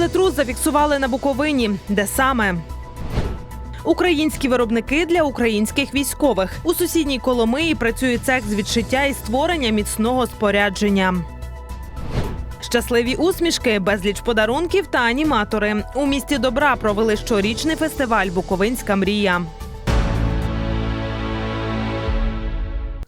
Землетрус зафіксували на Буковині. Де саме? Українські виробники для українських військових у сусідній Коломиї працює цех з відшиття і створення міцного спорядження. Щасливі усмішки, безліч подарунків та аніматори. У місті добра провели щорічний фестиваль Буковинська мрія.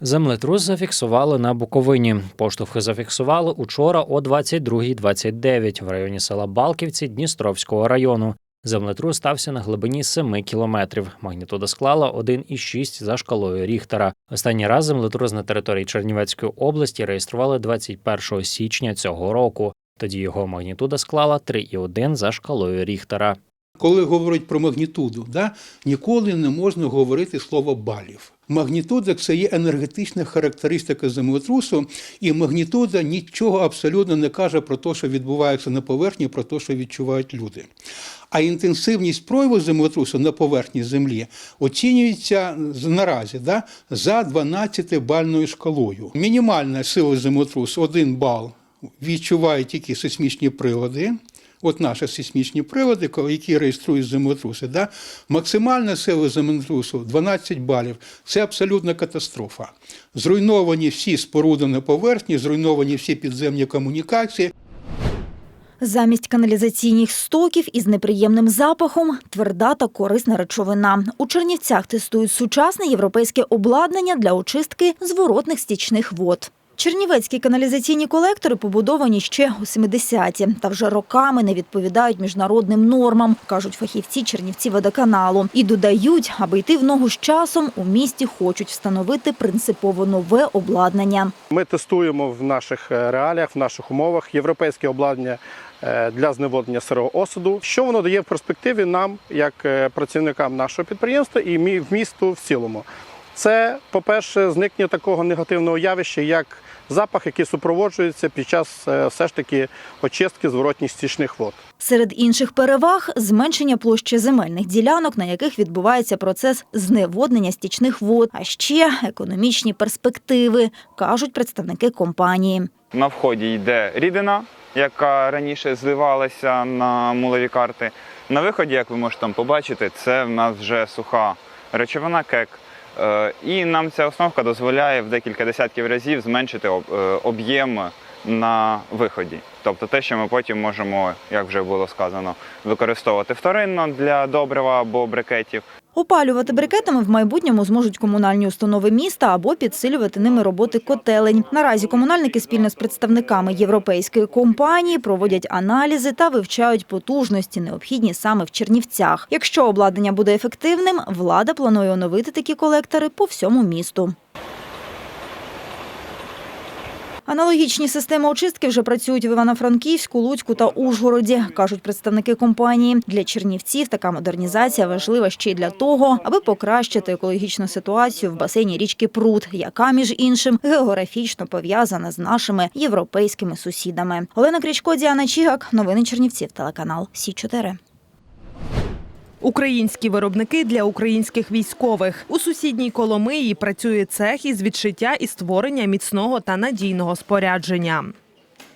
Землетрус зафіксували на Буковині. Поштовхи зафіксували учора о 22.29 в районі села Балківці Дністровського району. Землетрус стався на глибині 7 кілометрів. Магнітуда склала 1,6 за шкалою Ріхтера. Останній раз землетрус на території Чернівецької області реєстрували 21 січня цього року. Тоді його магнітуда склала 3,1 за шкалою Ріхтера. Коли говорять про магнітуду, да, ніколи не можна говорити слово балів. Магнітуда це є енергетична характеристика землетрусу, і магнітуда нічого абсолютно не каже про те, що відбувається на поверхні, про те, що відчувають люди. А інтенсивність прояву землетрусу на поверхні землі оцінюється наразі да, за 12-бальною шкалою. Мінімальна сила землетрусу 1 бал відчувають тільки сейсмічні прилади. От наші сейсмічні прилади, які реєструють землетруси, да? максимальна сила землетрусу 12 балів. Це абсолютна катастрофа. Зруйновані всі споруди на поверхні, зруйновані всі підземні комунікації. Замість каналізаційних стоків із неприємним запахом тверда та корисна речовина. У Чернівцях тестують сучасне європейське обладнання для очистки зворотних стічних вод. Чернівецькі каналізаційні колектори побудовані ще у 70-ті та вже роками не відповідають міжнародним нормам, кажуть фахівці Чернівці водоканалу. І додають, аби йти в ногу з часом, у місті хочуть встановити принципово нове обладнання. Ми тестуємо в наших е, реаліях, в наших умовах європейське обладнання е, для зневоднення сирого осаду. Що воно дає в перспективі нам, як е, працівникам нашого підприємства і в місту в цілому? Це, по-перше, зникнення такого негативного явища, як запах, який супроводжується під час е, все ж таки очистки зворотніх стічних вод. Серед інших переваг зменшення площі земельних ділянок, на яких відбувається процес зневоднення стічних вод, а ще економічні перспективи, кажуть представники компанії. На вході йде рідина, яка раніше зливалася на мулові карти. На виході, як ви можете там побачити, це в нас вже суха речовина кек. Е, І нам ця основка дозволяє в декілька десятків разів зменшити е, об'єм на виході. Тобто те, що ми потім можемо, як вже було сказано, використовувати вторинно для добрива або брикетів. Опалювати брикетами в майбутньому зможуть комунальні установи міста або підсилювати ними роботи котелень. Наразі комунальники спільно з представниками європейської компанії проводять аналізи та вивчають потужності, необхідні саме в Чернівцях. Якщо обладнання буде ефективним, влада планує оновити такі колектори по всьому місту. Аналогічні системи очистки вже працюють в Івано-Франківську, Луцьку та Ужгороді, кажуть представники компанії. Для чернівців така модернізація важлива ще й для того, аби покращити екологічну ситуацію в басейні річки Прут, яка, між іншим, географічно пов'язана з нашими європейськими сусідами. Олена Крічко, Діана Чігак, новини Чернівців, телеканал Сі 4 Українські виробники для українських військових у сусідній Коломиї працює цех із відшиття і створення міцного та надійного спорядження.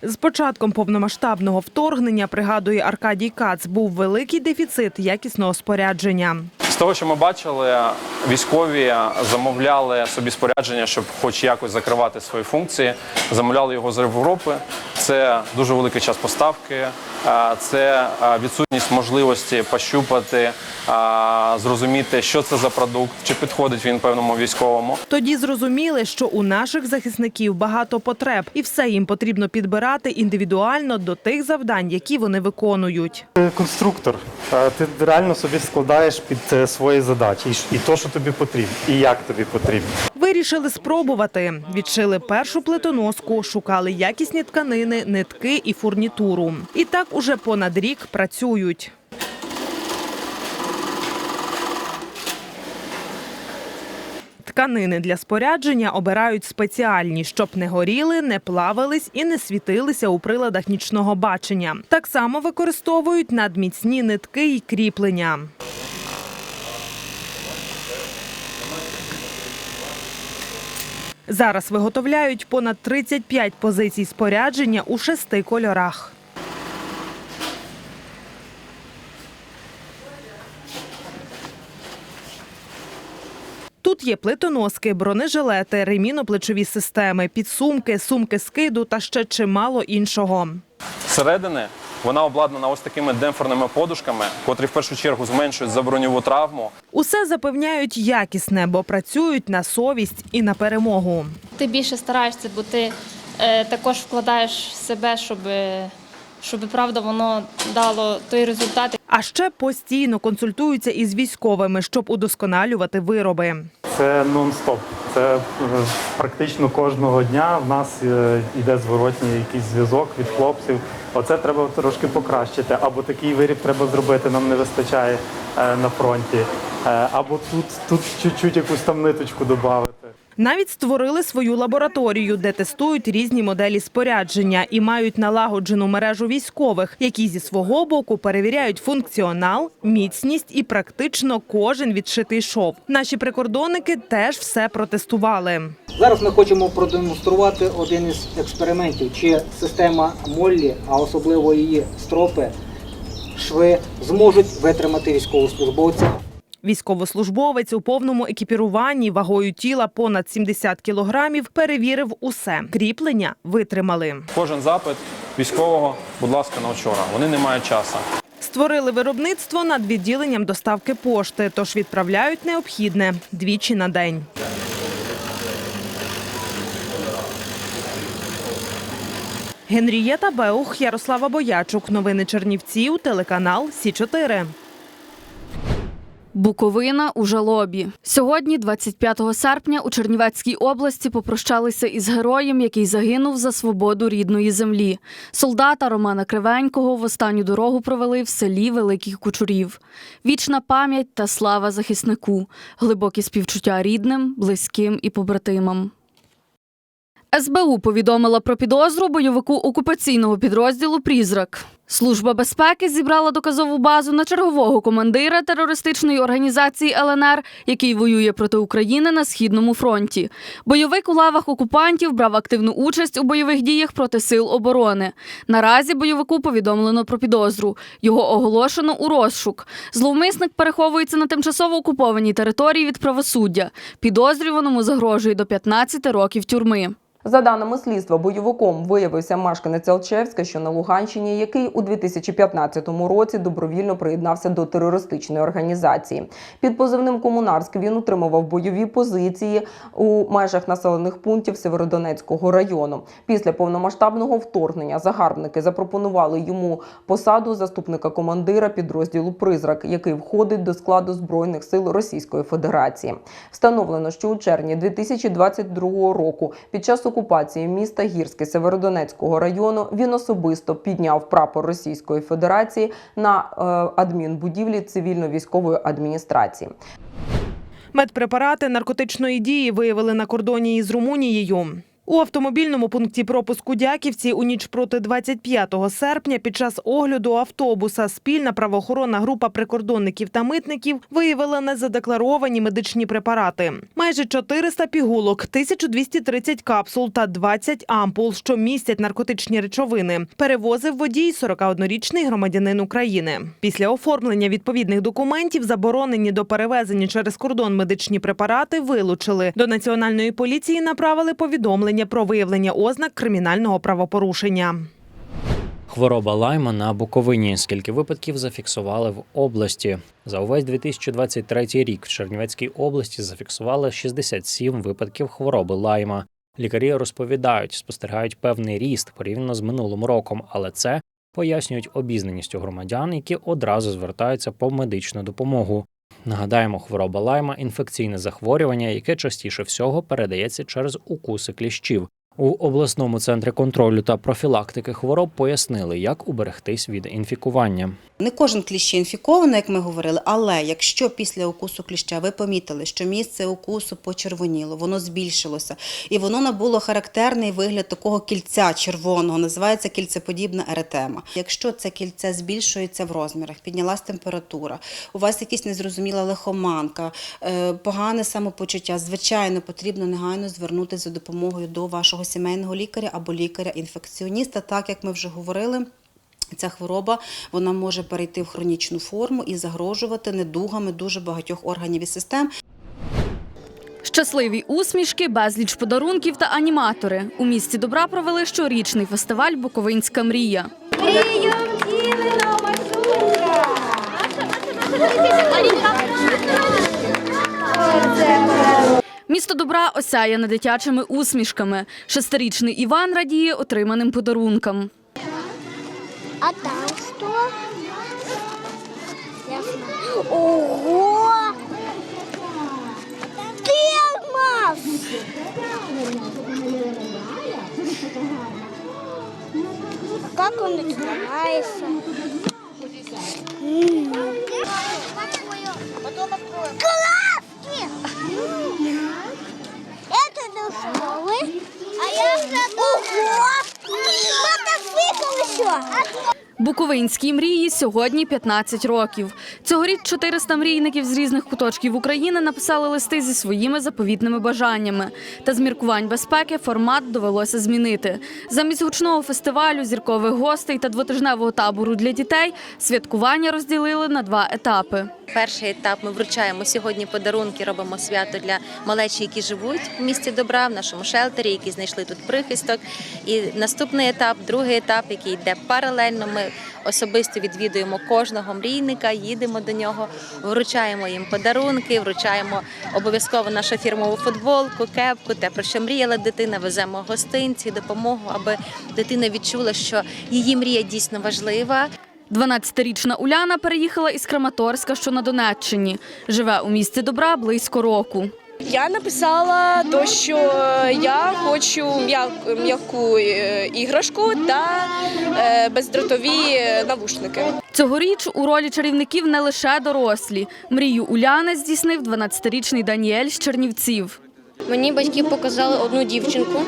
З початком повномасштабного вторгнення, пригадує Аркадій Кац, був великий дефіцит якісного спорядження. Того, що ми бачили, військові замовляли собі спорядження, щоб хоч якось закривати свої функції. Замовляли його з Європи. Це дуже великий час поставки, це відсутність можливості пощупати, зрозуміти, що це за продукт, чи підходить він певному військовому. Тоді зрозуміли, що у наших захисників багато потреб, і все їм потрібно підбирати індивідуально до тих завдань, які вони виконують. Конструктор. Е, Ти реально собі складаєш під е, свої задачі і то, що тобі потрібно, і як тобі потрібно. Вирішили спробувати. Відшили першу плитоноску, шукали якісні тканини, нитки і фурнітуру. І так уже понад рік працюють. Тканини для спорядження обирають спеціальні, щоб не горіли, не плавились і не світилися у приладах нічного бачення. Так само використовують надміцні нитки і кріплення. Зараз виготовляють понад 35 позицій спорядження у шести кольорах. Тут є плитоноски, бронежилети, реміноплечові системи, підсумки, сумки скиду та ще чимало іншого. Середини вона обладнана ось такими демпферними подушками, котрі в першу чергу зменшують заброньову травму. Усе запевняють якісне, бо працюють на совість і на перемогу. Ти більше стараєшся, бо ти е, також вкладаєш в себе, щоб, щоб правда воно дало той результат, А ще постійно консультуються із військовими, щоб удосконалювати вироби. Це нон-стоп. Це е, практично кожного дня в нас е, йде зворотній якийсь зв'язок від хлопців. Оце треба трошки покращити. Або такий виріб треба зробити, нам не вистачає е, на фронті. Е, Або тут, тут чуть-чуть якусь там ниточку додати. Навіть створили свою лабораторію, де тестують різні моделі спорядження і мають налагоджену мережу військових, які зі свого боку перевіряють функціонал, міцність і практично кожен відшитий шов. Наші прикордонники теж все протестували. Зараз ми хочемо продемонструвати один із експериментів, чи система Моллі, а особливо її стропи, шви зможуть витримати військовослужбовця. Військовослужбовець у повному екіпіруванні вагою тіла понад 70 кілограмів перевірив усе. Кріплення витримали. Кожен запит військового, будь ласка, на вчора. Вони не мають часу. Створили виробництво над відділенням доставки пошти, тож відправляють необхідне двічі на день. Генрієта Беух, Ярослава Боячук. Новини Чернівців, телеканал Сі 4 Буковина у жалобі. Сьогодні, 25 серпня, у Чернівецькій області попрощалися із героєм, який загинув за свободу рідної землі. Солдата Романа Кривенького в останню дорогу провели в селі Великих Кучурів. Вічна пам'ять та слава захиснику, глибокі співчуття рідним, близьким і побратимам. СБУ повідомила про підозру бойовику окупаційного підрозділу Прізрак. Служба безпеки зібрала доказову базу на чергового командира терористичної організації ЛНР, який воює проти України на східному фронті. Бойовик у лавах окупантів брав активну участь у бойових діях проти сил оборони. Наразі бойовику повідомлено про підозру. Його оголошено у розшук. Зловмисник переховується на тимчасово окупованій території від правосуддя. Підозрюваному загрожує до 15 років тюрми. За даними слідства, бойовиком виявився мешканець Алчевська, що на Луганщині, який у 2015 році добровільно приєднався до терористичної організації. Під позивним Комунарськ він утримував бойові позиції у межах населених пунктів Северодонецького району. Після повномасштабного вторгнення загарбники запропонували йому посаду заступника командира підрозділу Призрак, який входить до складу збройних сил Російської Федерації. Встановлено, що у червні 2022 року під час окупації міста Гірське Северодонецького району він особисто підняв прапор Російської Федерації на е, адмінбудівлі цивільно-військової адміністрації. Медпрепарати наркотичної дії виявили на кордоні із Румунією. У автомобільному пункті пропуску Дяківці у ніч проти 25 серпня під час огляду автобуса спільна правоохоронна група прикордонників та митників виявила незадекларовані медичні препарати. Майже 400 пігулок, 1230 капсул та 20 ампул, що містять наркотичні речовини. Перевозив водій 41-річний громадянин України. Після оформлення відповідних документів заборонені до перевезення через кордон медичні препарати вилучили. До національної поліції направили повідомлення про виявлення ознак кримінального правопорушення. Хвороба лайма на Буковині. Скільки випадків зафіксували в області? За увесь 2023 рік в Чернівецькій області зафіксували 67 випадків хвороби лайма. Лікарі розповідають, спостерігають певний ріст порівняно з минулим роком, але це пояснюють обізнаністю громадян, які одразу звертаються по медичну допомогу. Нагадаємо, хвороба лайма інфекційне захворювання, яке частіше всього передається через укуси кліщів. У обласному центрі контролю та профілактики хвороб пояснили, як уберегтись від інфікування. Не кожен кліщ є інфікований, як ми говорили, але якщо після укусу кліща ви помітили, що місце укусу почервоніло, воно збільшилося, і воно набуло характерний вигляд такого кільця червоного, називається кільцеподібна еретема. Якщо це кільце збільшується в розмірах, піднялась температура, у вас якась незрозуміла лихоманка, е, погане самопочуття, звичайно, потрібно негайно звернутися за допомогою до вашого сімейного лікаря або лікаря-інфекціоніста, так як ми вже говорили. Ця хвороба вона може перейти в хронічну форму і загрожувати недугами дуже багатьох органів і систем. Щасливі усмішки, безліч подарунків та аніматори. У місті добра провели щорічний фестиваль Буковинська мрія. Місто добра осяяне дитячими усмішками. Шестирічний Іван радіє отриманим подарункам. А там что? Ого! Термос! Как он открывается? Буковинській мрії сьогодні 15 років. Цьогоріч 400 мрійників з різних куточків України написали листи зі своїми заповітними бажаннями. Та з міркувань безпеки формат довелося змінити. Замість гучного фестивалю, зіркових гостей та двотижневого табору для дітей святкування розділили на два етапи. Перший етап ми вручаємо сьогодні подарунки, робимо свято для малечі, які живуть в місті добра, в нашому шелтері, які знайшли тут прихисток. І наступний етап, другий етап, який йде паралельно. Ми особисто відвідуємо кожного мрійника, їдемо до нього, вручаємо їм подарунки, вручаємо обов'язково нашу фірмову футболку, кепку, те, про що мріяла дитина, веземо гостинці, допомогу, аби дитина відчула, що її мрія дійсно важлива. 12-річна Уляна переїхала із Краматорська, що на Донеччині. Живе у місті добра близько року. Я написала то, що я хочу м'як- м'яку е, іграшку та е, бездротові навушники. Цьогоріч у ролі чарівників не лише дорослі. Мрію Уляни здійснив 12-річний Даніель з Чернівців. Мені батьки показали одну дівчинку,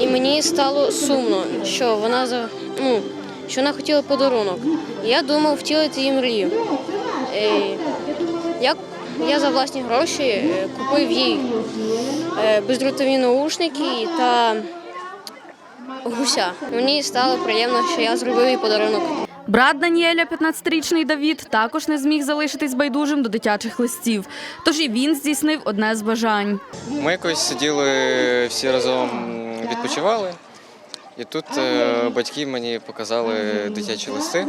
і мені стало сумно, що вона за ну що вона хотіла подарунок. Я думав втілити її мрію. Е, Я, за власні гроші е, купив їй е, бездротові наушники та гуся. Мені стало приємно, що я зробив їй подарунок. Брат Даніеля, 15-річний Давід, також не зміг залишитись байдужим до дитячих листів. Тож і він здійснив одне з бажань. Ми якось сиділи всі разом відпочивали, і тут е, батьки мені показали дитячі листи.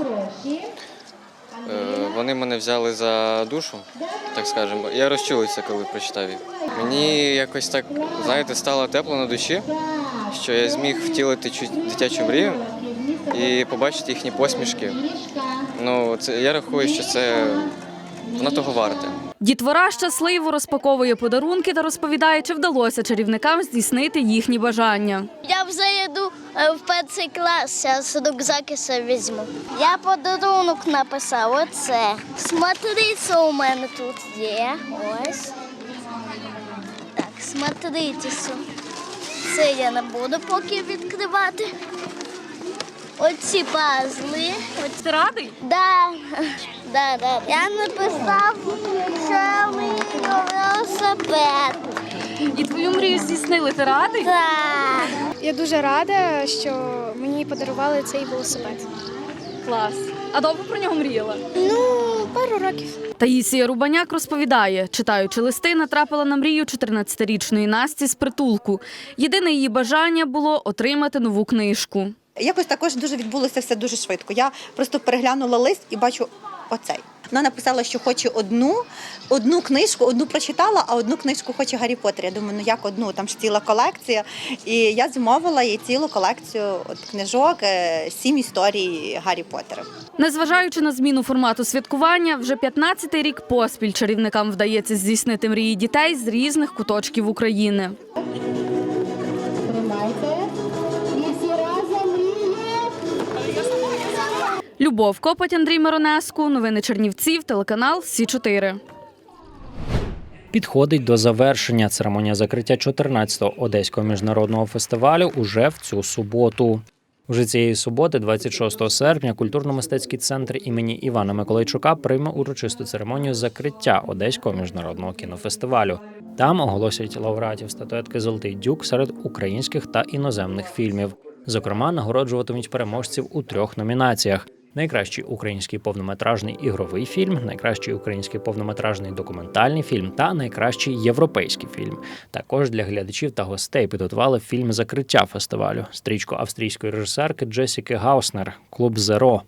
Е, вони мене взяли за душу, так скажемо. Я розчулився, коли прочитав їх. Мені якось так, знаєте, стало тепло на душі, що я зміг втілити дитячу мрію і побачити їхні посмішки. Ну, це, я рахую, що це воно того варте. Дітвора щасливо розпаковує подарунки та розповідає, чи вдалося чарівникам здійснити їхні бажання. Я вже йду е, в перший клас, зараз рюкзак і все візьму. Я подарунок написав, оце. Смотри, що у мене тут є. Ось. Так, смотрите, що. Це я не буду поки відкривати. Оці пазли. Ти радий? Да. Да, да. Я написав, мені велосипед. І твою мрію здійснили. Ти радий? Так. Я дуже рада, що мені подарували цей велосипед. Клас. А довго про нього мріяла? Ну, пару років. Таїсія Рубаняк розповідає, читаючи листи, натрапила на мрію 14-річної Насті з притулку. Єдине її бажання було отримати нову книжку. Якось також дуже відбулося все дуже швидко. Я просто переглянула лист і бачу оцей. Вона написала, що хоче одну, одну книжку, одну прочитала, а одну книжку хоче Гаррі Поттер. Я думаю, ну як одну, там ж ціла колекція. І я замовила їй цілу колекцію от, книжок, е, сім історій Гаррі Поттера. Незважаючи на зміну формату святкування, вже 15-й рік поспіль чарівникам вдається здійснити мрії дітей з різних куточків України. Любов Копоть, Андрій Миронеску. Новини Чернівців, телеканал Сі 4 Підходить до завершення церемонія закриття 14-го одеського міжнародного фестивалю уже в цю суботу. Уже цієї суботи, 26 серпня, культурно-мистецький центр імені Івана Миколайчука прийме урочисту церемонію закриття одеського міжнародного кінофестивалю. Там оголосять лауреатів статуетки Золотий дюк серед українських та іноземних фільмів. Зокрема, нагороджуватимуть переможців у трьох номінаціях: найкращий український повнометражний ігровий фільм, найкращий український повнометражний документальний фільм та найкращий європейський фільм. Також для глядачів та гостей підготували фільм закриття фестивалю, стрічку австрійської режисерки Джесіки Гауснер Клуб Зеро.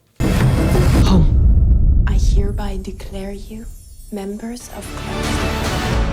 I hereby declare you members of Club Zero.